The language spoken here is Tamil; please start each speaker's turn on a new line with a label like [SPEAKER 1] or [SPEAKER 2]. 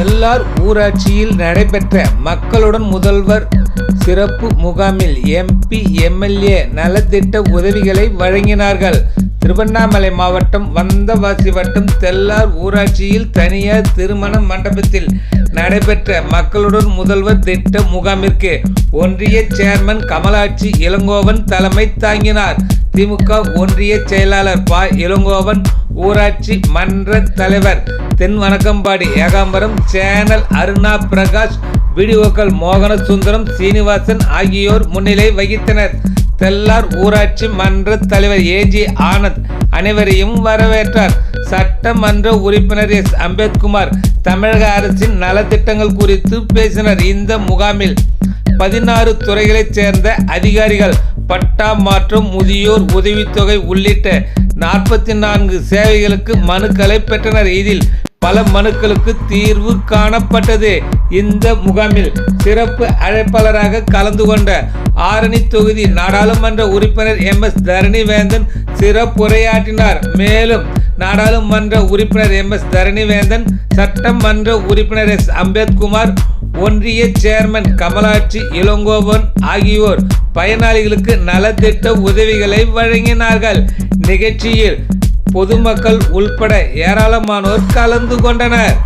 [SPEAKER 1] செல்லார் ஊராட்சியில் நடைபெற்ற மக்களுடன் முதல்வர் சிறப்பு முகாமில் எம்பி எம்எல்ஏ நலத்திட்ட உதவிகளை வழங்கினார்கள். திருவண்ணாமலை மாவட்டம் வந்தவாசி வட்டம் தெல்லார் ஊராட்சியில் தனியார் திருமண மண்டபத்தில் நடைபெற்ற மக்களுடன் முதல்வர் திட்ட முகாமிற்கு ஒன்றிய சேர்மன் கமலாட்சி இளங்கோவன் தலைமை தாங்கினார். திமுக ஒன்றிய செயலாளர் ப. இளங்கோவன் ஊராட்சி மன்ற தலைவர் தென் வணக்கம்பாடி ஏகாம்பரம் சேனல் அருணா பிரகாஷ் வீடியோக்கள் மோகன சுந்தரம் சீனிவாசன் ஆகியோர் முன்னிலை வகித்தனர். தெல்லார் ஊராட்சி மன்ற தலைவர் ஏஜி ஆனந்த் அனைவரையும் வரவேற்றார். சட்டமன்ற உறுப்பினர் எஸ் அம்பேத்குமார் தமிழக அரசின் நலத்திட்டங்கள் குறித்து பேசினர். இந்த முகாமில் பதினாறு துறைகளைச் சேர்ந்த அதிகாரிகள் பட்டா மாற்றம் முதியோர் உதவித்தொகை உள்ளிட்ட நாற்பத்தி நான்கு சேவைகளுக்கு மனுக்களை பெற்றனர். இதில் பல மனுக்களுக்கு தீர்வு காணப்பட்டது. இந்த முகாமில் சிறப்பு அழைப்பாளராக கலந்து கொண்ட ஆரணி தொகுதி நாடாளுமன்ற உறுப்பினர் எம். எஸ். தரணிவேந்தன் சிறப்புரையாற்றினார். மேலும் நாடாளுமன்ற உறுப்பினர் எம். எஸ். தரணிவேந்தன் சட்டமன்ற உறுப்பினர் எஸ். அம்பேத்குமார் ஒன்றிய சேர்மன் கமலாட்சி இளங்கோவன் ஆகியோர் பயனாளிகளுக்கு நலத்திட்ட உதவிகளை வழங்கினார்கள். நிகழ்ச்சியில் பொதுமக்கள் உள்பட ஏராளமானோர் கலந்து கொண்டனர்.